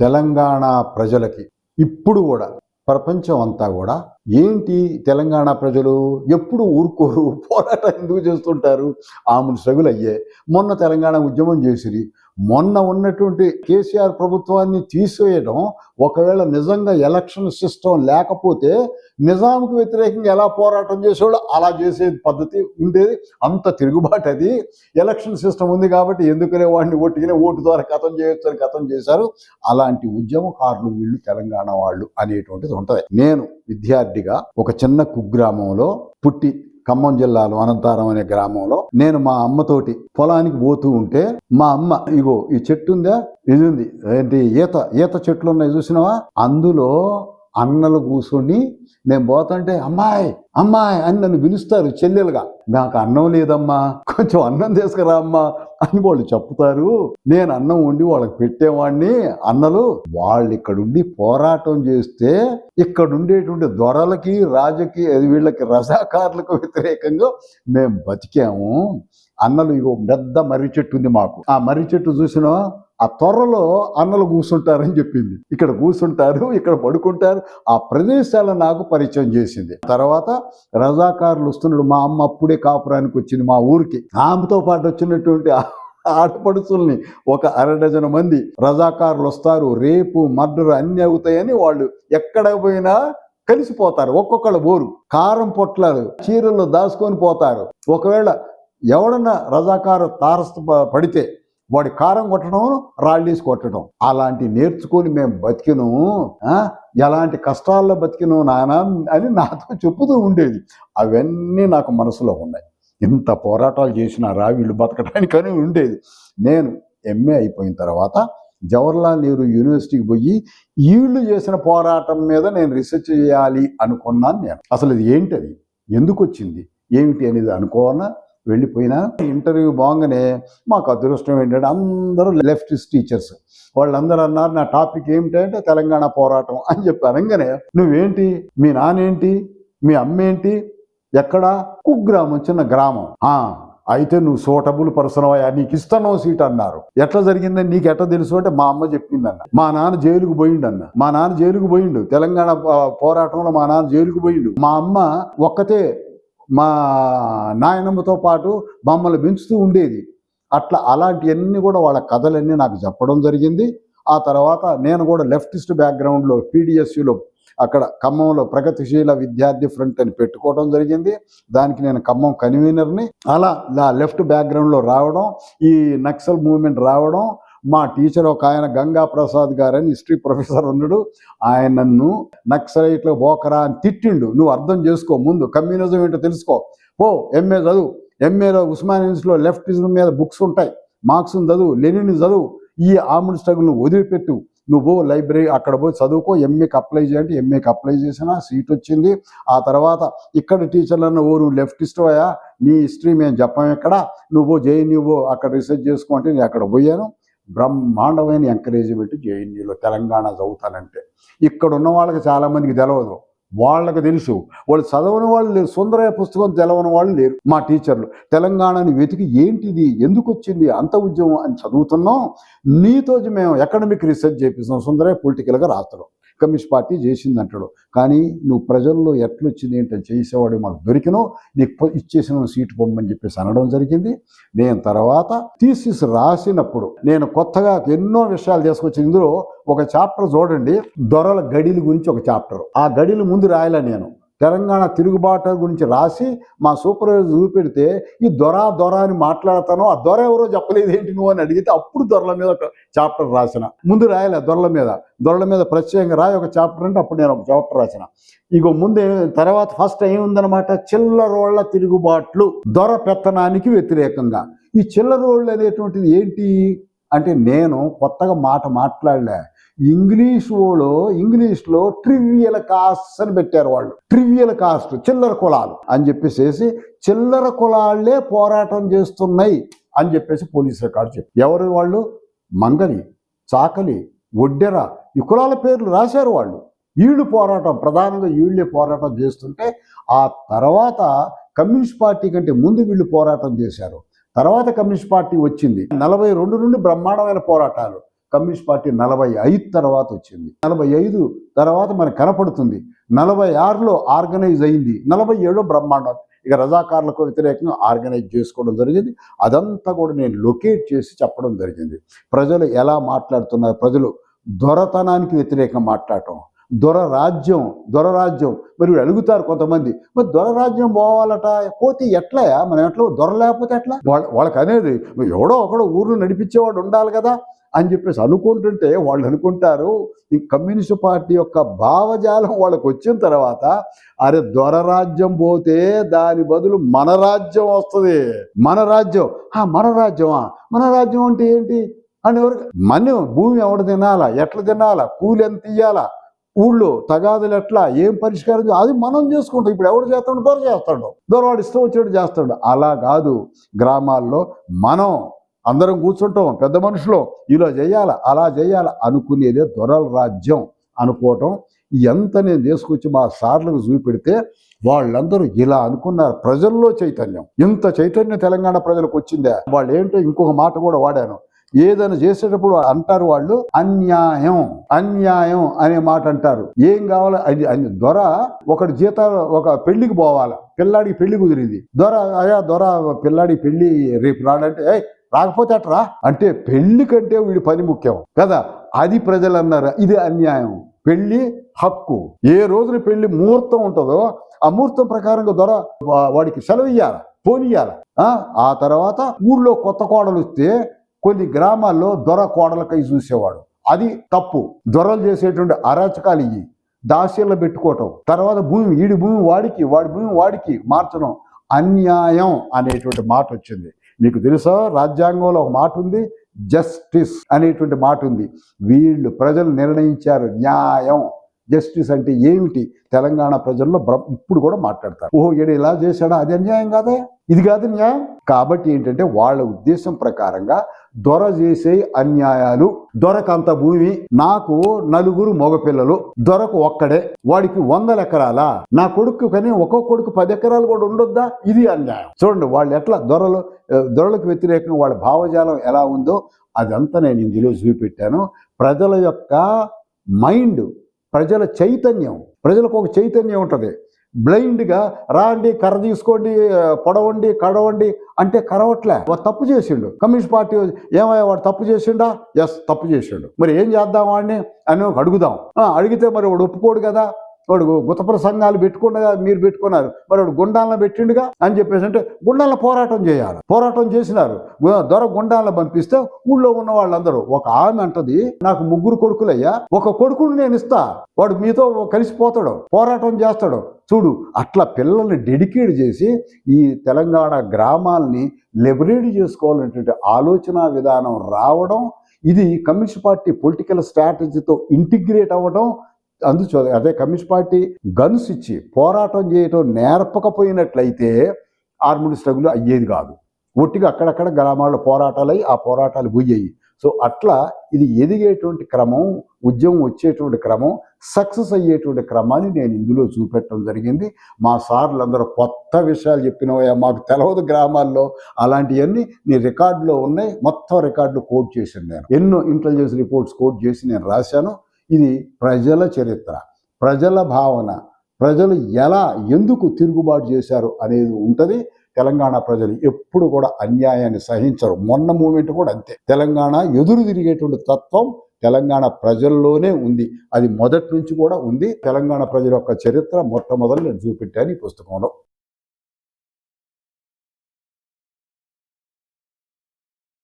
తెలంగాణ ప్రజలకి. ఇప్పుడు కూడా ప్రపంచం అంతా కూడా ఏంటి తెలంగాణ ప్రజలు? ఎప్పుడు ఊరుకోరు? పోరాటం ఎందుకు చేస్తుంటారు? ఆమెను స్ట్రగుల్ అయ్యే మొన్న తెలంగాణ ఉద్యమం చేసిరి. మొన్న ఉన్నటువంటి కేసీఆర్ ప్రభుత్వాన్ని తీసేయడం ఒకవేళ నిజంగా ఎలక్షన్ సిస్టమ్ లేకపోతే నిజాంకు వ్యతిరేకంగా ఎలా పోరాటం చేసేవాళ్ళు అలా చేసే పద్ధతి ఉండేది. అంత తిరుగుబాటు అది. ఎలక్షన్ సిస్టమ్ ఉంది కాబట్టి ఎందుకనే వాడిని ఓటుకినే ఓటు ద్వారా కథం చేయొచ్చు అని కథం చేశారు. అలాంటి ఉద్యమకారులు వీళ్ళు తెలంగాణ వాళ్ళు అనేటువంటిది ఉంటది. నేను విద్యార్థిగా ఒక చిన్న కుగ్రామంలో పుట్టి ఖమ్మం జిల్లాలో అనంతారం అనే గ్రామంలో నేను మా అమ్మతోటి పొలానికి పోతూ ఉంటే మా అమ్మ ఇగో ఈ చెట్టు ఉందా? ఇది ఉంది. ఏంటి ఈత? ఈత చెట్లు ఉన్నాయి చూసినావా? అందులో అన్నలు కూర్చొని నేను పోతుంటే అమ్మాయి అమ్మాయి అని నన్ను పిలుస్తారు చెల్లెలుగా. నాకు అన్నం లేదమ్మా కొంచెం అన్నం తీసుకురా అమ్మా అని వాళ్ళు చెప్తారు. నేను అన్నం వండి వాళ్ళకి పెట్టేవాడిని అన్నలు వాళ్ళు ఇక్కడుండి పోరాటం చేస్తే ఇక్కడ ఉండేటువంటి దొరలకి రాజకీయ వీళ్ళకి రజాకారులకు వ్యతిరేకంగా మేము బతికాము. అన్నలు ఇగో పెద్ద మర్రి చెట్టు ఉంది మాకు. ఆ మర్రి చెట్టు చూసినా ఆ త్వరలో అన్నలు కూర్చుంటారని చెప్పింది. ఇక్కడ కూర్చుంటారు ఇక్కడ పడుకుంటారు ఆ ప్రదేశాలను నాకు పరిచయం చేసింది. తర్వాత రజాకారులు వస్తున్నాడు మా అమ్మ అప్పుడే కాపురానికి వచ్చింది మా ఊరికి. ఆమెతో పాటు వచ్చినటువంటి ఆడపడుచుల్ని ఒక అరడజన మంది రజాకారులు వస్తారు. రేపు మర్డర్ అన్ని అవుతాయని వాళ్ళు ఎక్కడ పోయినా కలిసిపోతారు. ఒక్కొక్కళ్ళు బోరు కారం పొట్లాలు చీరల్లో దాచుకొని పోతారు. ఒకవేళ ఎవడన్నా రజాకారు తారస్థ పడితే వాడి కారం కొట్టడం రాళ్ళీసి కొట్టడం. అలాంటి నేర్చుకొని మేము బతికిను ఎలాంటి కష్టాల్లో బతికిను నానా అని నాతో చెప్పుతూ ఉండేది. అవన్నీ నాకు మనసులో ఉన్నాయి. ఇంత పోరాటాలు చేసినారా వీళ్ళు బతకడానికని ఉండేది. నేను ఎంఏ అయిపోయిన తర్వాత జవహర్లాల్ నెహ్రూ యూనివర్సిటీకి పోయి వీళ్ళు చేసిన పోరాటం మీద నేను రీసెర్చ్ చేయాలి అనుకున్నాను నేను. అసలు ఇది ఏంటది? ఎందుకు వచ్చింది? ఏమిటి అనేది అనుకోనా? వెళ్ళిపోయినా ఇంటర్వ్యూ బాగానే మాకు అదృష్టం ఏంటంటే అందరూ లెఫ్టిస్ట్ టీచర్స్. వాళ్ళందరూ అన్నారు నా టాపిక్ ఏమిటంటే తెలంగాణ పోరాటం అని చెప్పి అనగానే నువ్వేంటి? మీ నానేంటి మీ అమ్మేంటి? ఎక్కడ? కుగ్రామం చిన్న గ్రామం. ఆ అయితే నువ్వు సూటబుల్ పర్సన్ అయ్యా నీకు ఇస్తాను సీట్ అన్నారు. ఎట్లా జరిగిందని నీకు ఎట్లా తెలుసు అంటే మా అమ్మ చెప్పిందన్న. మా నాన్న జైలుకు పోయిండు అన్న మా నాన్న జైలుకు పోయిండు. తెలంగాణ పోరాటంలో మా నాన్న జైలుకు పోయిండు. మా అమ్మ ఒక్కతే మా నాయనమ్మతో పాటు మమ్మల్ని పెంచుతూ ఉండేది. అట్లా అలాంటివన్నీ కూడా వాళ్ళ కథలన్నీ నాకు చెప్పడం జరిగింది. ఆ తర్వాత నేను కూడా లెఫ్టిస్ట్ బ్యాక్గ్రౌండ్లో పీడిఎస్యులో అక్కడ ఖమ్మంలో ప్రగతిశీల విద్యార్థి ఫ్రంట్ అని పెట్టుకోవడం జరిగింది. దానికి నేను ఖమ్మం కన్వీనర్ని. అలా నా లెఫ్ట్ బ్యాక్గ్రౌండ్లో రావడం ఈ నక్సల్ మూవ్మెంట్ రావడం మా టీచర్ ఒక ఆయన గంగా ప్రసాద్ గారు అని హిస్టరీ ప్రొఫెసర్ ఉన్నాడు. ఆయన నన్ను నక్సలైట్లో బోకరా అని తిట్టిండు. నువ్వు అర్థం చేసుకో ముందు. కమ్యూనిజం ఏంటో తెలుసుకో. ఓ ఎంఏ చదువు. ఎంఏలో ఉస్మానియన్స్లో లెఫ్టిజం మీద బుక్స్ ఉంటాయి. మార్క్స్ చదువు. లెనిన్ చదువు. ఈ ఆర్మ్డ్ స్ట్రగుల్ నువ్వు వదిలిపెట్టు. నువ్వు లైబ్రరీ అక్కడ పోయి చదువుకో. ఎంఏకి అప్లై చేయండి. ఎంఏకి అప్లై చేసిన సీట్ వచ్చింది. ఆ తర్వాత ఇక్కడ టీచర్లను ఓ నువ్వు లెఫ్టిస్ట్ అయ్యా. నీ హిస్టరీ మేము చెప్పాం ఎక్కడ. నువ్వు జేఎన్యూ అక్కడ రీసెర్చ్ చేసుకుంటే నేను అక్కడ పోయాను. బ్రహ్మాండమైన ఎంకరేజ్మెంట్ జేఎన్యూలో తెలంగాణ చదువుతానంటే. ఇక్కడ ఉన్న వాళ్ళకి చాలామందికి తెలియదు వాళ్ళకి తెలుసు. వాళ్ళు చదవని వాళ్ళు లేరు. సుందరయ్య పుస్తకం తెలవని వాళ్ళు లేరు. మా టీచర్లు తెలంగాణని వెతికి ఏంటిది? ఎందుకు వచ్చింది? అంత ఉద్యమం అని చదువుతున్నాం. నీతో మేము ఎకడమిక్ రీసెర్చ్ చేపిస్తాం సుందరయ్య పొలిటికల్గా రాస్తాడు. కమ్యూనిస్ట్ పార్టీ చేసింది అంటాడు కానీ నువ్వు ప్రజల్లో ఎట్లొచ్చింది ఏంటని చేసేవాడు మాకు దొరికినో నీకు ఇచ్చేసిన సీటు పొమ్మని చెప్పేసి అనడం జరిగింది. నేను తర్వాత థీసిస్ రాసినప్పుడు నేను కొత్తగా ఎన్నో విషయాలు తీసుకొచ్చి ఇందులో ఒక చాప్టర్ చూడండి. దొరల గడిల గురించి ఒక చాప్టర్. ఆ గడిలు ముందు రాయలే నేను. తెలంగాణ తిరుగుబాటు గురించి రాసి మా సూపర్వైజర్ చూపెడితే ఈ దొర దొర అని మాట్లాడతాను ఆ దొర ఎవరో చెప్పలేదు ఏంటి నువ్వు అని అడిగితే అప్పుడు దొరల మీద ఒక చాప్టర్ రాసిన. ముందు రాయలే దొరల మీద? దొరల మీద ప్రత్యేకంగా రాయి ఒక చాప్టర్ అంటే అప్పుడు నేను ఒక చాప్టర్ రాసిన. ఇగో ముందే తర్వాత ఫస్ట్ ఏముందనమాట చిల్లరోళ్ళ తిరుగుబాట్లు. దొర పెత్తనానికి వ్యతిరేకంగా. ఈ చిల్లరోళ్ళు అనేటువంటిది ఏంటి? అంటే నేను కొత్తగా మాట మాట్లాడలే. ఇంగ్లీష్ ఓలో ఇంగ్లీష్లో ట్రివియల్ కాస్ట్ అని పెట్టారు వాళ్ళు. ట్రివియల్ కాస్ట్ చిల్లర కులాలు అని చెప్పేసి చిల్లర కులాలే పోరాటం చేస్తున్నాయి అని చెప్పేసి పోలీస్ రికార్డు చెప్పి ఎవరు వాళ్ళు? మంగలి చాకలి ఒడ్డెర ఈ కులాల పేర్లు రాశారు వాళ్ళు. వీళ్ళు పోరాటం ప్రధానంగా వీళ్ళే పోరాటం చేస్తుంటే ఆ తర్వాత కమ్యూనిస్ట్ పార్టీ కంటే ముందు వీళ్ళు పోరాటం చేశారు. తర్వాత కమ్యూనిస్ట్ పార్టీ వచ్చింది. నలభై రెండు నుండి బ్రహ్మాండమైన పోరాటాలు. కమ్యూనిస్ట్ పార్టీ నలభై ఐదు తర్వాత వచ్చింది. నలభై ఐదు తర్వాత మనకు కనపడుతుంది. నలభై ఆరులో ఆర్గనైజ్ అయింది. నలభై ఏడులో బ్రహ్మాండం. ఇక రజాకారులకు వ్యతిరేకంగా ఆర్గనైజ్ చేసుకోవడం జరిగింది. అదంతా కూడా నేను లొకేట్ చేసి చెప్పడం జరిగింది. ప్రజలు ఎలా మాట్లాడుతున్నారు? ప్రజలు దొరతనానికి వ్యతిరేకంగా మాట్లాడటం. దొర రాజ్యం దొర రాజ్యం. మరి వీళ్ళు అడుగుతారు కొంతమంది. మరి దొర రాజ్యం పోవాలట. పోతే ఎట్లా మనం ఎట్లా? దొర లేకపోతే ఎట్లా? వాళ్ళ వాళ్ళకి అనేది ఎవడో ఒకడో ఊర్లో నడిపించేవాడు ఉండాలి కదా. అని చెప్పేసి అనుకుంటుంటే వాళ్ళు అనుకుంటారు ఈ కమ్యూనిస్ట్ పార్టీ యొక్క భావజాలం వాళ్ళకు వచ్చిన తర్వాత అరే దొర రాజ్యం పోతే దాని బదులు మన రాజ్యం వస్తుంది. మన రాజ్యం. ఆ మన రాజ్యమా? మన రాజ్యం అంటే ఏంటి? అని ఎవరు మన భూమి ఎవడు తినాలా? ఎట్లా తినాలా? కూలి ఎంత ఇయ్యాలా? ఊళ్ళో తగాదులు ఎట్లా? ఏం పరిష్కారం అది మనం చేసుకుంటాం. ఇప్పుడు ఎవడు చేస్తాడు? దొర చేస్తాడు. దొరవాడు ఇష్టం వచ్చేటట్టు చేస్తాడు. అలా కాదు. గ్రామాల్లో మనం అందరం కూర్చుంటాం పెద్ద మనుషులు. ఇలా చేయాల అలా చేయాలా అనుకునేదే దొరల రాజ్యం అనుకోవటం. ఎంత నేను తీసుకొచ్చి మా సార్లకు చూపెడితే వాళ్ళందరూ ఇలా అనుకున్నారు. ప్రజల్లో చైతన్యం. ఇంత చైతన్యం తెలంగాణ ప్రజలకు వచ్చిందే. వాళ్ళు ఏంటో ఇంకొక మాట కూడా వాడాను. ఏదైనా చేసేటప్పుడు అంటారు వాళ్ళు అన్యాయం అన్యాయం అనే మాట అంటారు. ఏం కావాలో? అది అది దొర ఒకటి జీతాలు ఒక పెళ్ళికి పోవాలి. పిల్లాడికి పెళ్ళి కుదిరింది. దొర అయా దొర పిల్లాడి పెళ్ళి రేపు రాడంటే రాకపోతే అట్రా? అంటే పెళ్ళి కంటే వీడి పని ముఖ్యం. కదా? అది ప్రజలు అన్నారు ఇది అన్యాయం. పెళ్ళి హక్కు. ఏ రోజున పెళ్ళి ముహూర్తం ఉంటుందో ఆ ముహూర్తం ప్రకారంగా దొర వాడికి సెలవు ఇయ్యాలి? పోనీయాల ఆ? ఆ తర్వాత ఊళ్ళో కొత్త కోడలు వస్తే కొన్ని గ్రామాల్లో దొర కోడలకై చూసేవాడు. అది తప్పు. దొరలు చేసేటువంటి అరాచకాలు ఇవి దాస్యంలో పెట్టుకోవటం. తర్వాత భూమి వీడి భూమి వాడికి వాడి భూమి వాడికి మార్చడం అన్యాయం అనేటువంటి మాట వచ్చింది. మీకు తెలుసా? రాజ్యాంగంలో ఒక మాట ఉంది జస్టిస్ అనేటువంటి మాట ఉంది. వీళ్ళు ప్రజలు నిర్ణయించారు న్యాయం. జస్టిస్ అంటే ఏమిటి? తెలంగాణ ప్రజల్లో ఇప్పుడు కూడా మాట్లాడతారు. ఓహో ఈడు ఇలా చేశాడా? అది అన్యాయం కాదే ఇది కాదు న్యాయం? కాబట్టి ఏంటంటే వాళ్ళ ఉద్దేశం ప్రకారంగా దొర చేసే అన్యాయాలు దొరకంత భూమి నాకు నలుగురు మగపిల్లలు దొరకు ఒక్కడే వాడికి వందల ఎకరాలా? నా కొడుకు కానీ ఒక్కొక్క కొడుకు పది ఎకరాలు కూడా ఉండొద్దా? ఇది అన్యాయం. చూడండి వాళ్ళు ఎట్లా దొరలు దొరలకు వ్యతిరేకంగా వాళ్ళ భావజాలం ఎలా ఉందో అదంతా నేను ఇందులో చూపెట్టాను. ప్రజల యొక్క మైండ్ ప్రజల చైతన్యం. ప్రజలకు ఒక చైతన్యం ఉంటుంది. బ్లైండ్గా రాండి కర్ర తీసుకోండి పొడవండి కడవండి అంటే కరవట్లే. వాడు తప్పు చేసిండు. కమ్యూనిస్ట్ పార్టీ ఏమయ్యా వాడు తప్పు చేసిండా? ఎస్ తప్పు చేసిండు. మరి ఏం చేద్దాం వాడిని? అని ఒక అడుగుదాం. అడిగితే మరి వాడు ఒప్పుకోడు కదా? వాడు గుతపర సంఘాలు పెట్టుకుండగా మీరు పెట్టుకున్నారు. మరి వాడు గుండాలను పెట్టిండుగా అని చెప్పేసి అంటే గుండాల పోరాటం చేయాలి. పోరాటం చేసినారు. దొర గుండాలను పంపిస్తే ఊళ్ళో ఉన్న వాళ్ళందరూ ఒక ఆమె అంటది నాకు ముగ్గురు కొడుకులయ్యా ఒక కొడుకుని నేను ఇస్తా. వాడు మీతో కలిసిపోతాడు పోరాటం చేస్తాడు. చూడు అట్లా పిల్లల్ని డెడికేట్ చేసి ఈ తెలంగాణ గ్రామాల్ని లిబరేట్ చేసుకోవాలనేటువంటి ఆలోచన విధానం రావడం ఇది కమ్యూనిస్ట్ పార్టీ పొలిటికల్ స్ట్రాటజీతో ఇంటిగ్రేట్ అవ్వడం అందుచో అదే కమ్యూనిస్ట్ పార్టీ గన్స్ ఇచ్చి పోరాటం చేయటం నేర్పకపోయినట్లయితే ఆర్ముడి స్ట్రగుల్ అయ్యేది కాదు. ఒట్టిగా అక్కడక్కడ గ్రామాల్లో పోరాటాలు ఆ పోరాటాలు పోయాయి సో అట్లా ఇది ఎదిగేటువంటి క్రమం ఉద్యమం వచ్చేటువంటి క్రమం సక్సెస్ అయ్యేటువంటి క్రమాన్ని నేను ఇందులో చూపెట్టడం జరిగింది. మా సార్లు అందరూ కొత్త విషయాలు చెప్పినవయ్యా మాకు తెలవదు గ్రామాల్లో అలాంటివన్నీ నీ రికార్డులో ఉన్నాయి. మొత్తం రికార్డులు కోట్ చేశాను నేను. ఎన్నో ఇంటెలిజెన్స్ రిపోర్ట్స్ కోట్ చేసి నేను రాశాను. ఇది ప్రజల చరిత్ర ప్రజల భావన ప్రజలు ఎలా ఎందుకు తిరుగుబాటు చేశారు అనేది ఉంటుంది. తెలంగాణ ప్రజలు ఎప్పుడు కూడా అన్యాయాన్ని సహించరు. మొన్న మూమెంట్ కూడా అంతే. తెలంగాణ ఎదురు తిరిగేటువంటి తత్వం తెలంగాణ ప్రజల్లోనే ఉంది. అది మొదటి నుంచి కూడా ఉంది. తెలంగాణ ప్రజల యొక్క చరిత్ర మొట్టమొదలు నేను చూపెట్టాను ఈ పుస్తకంలో.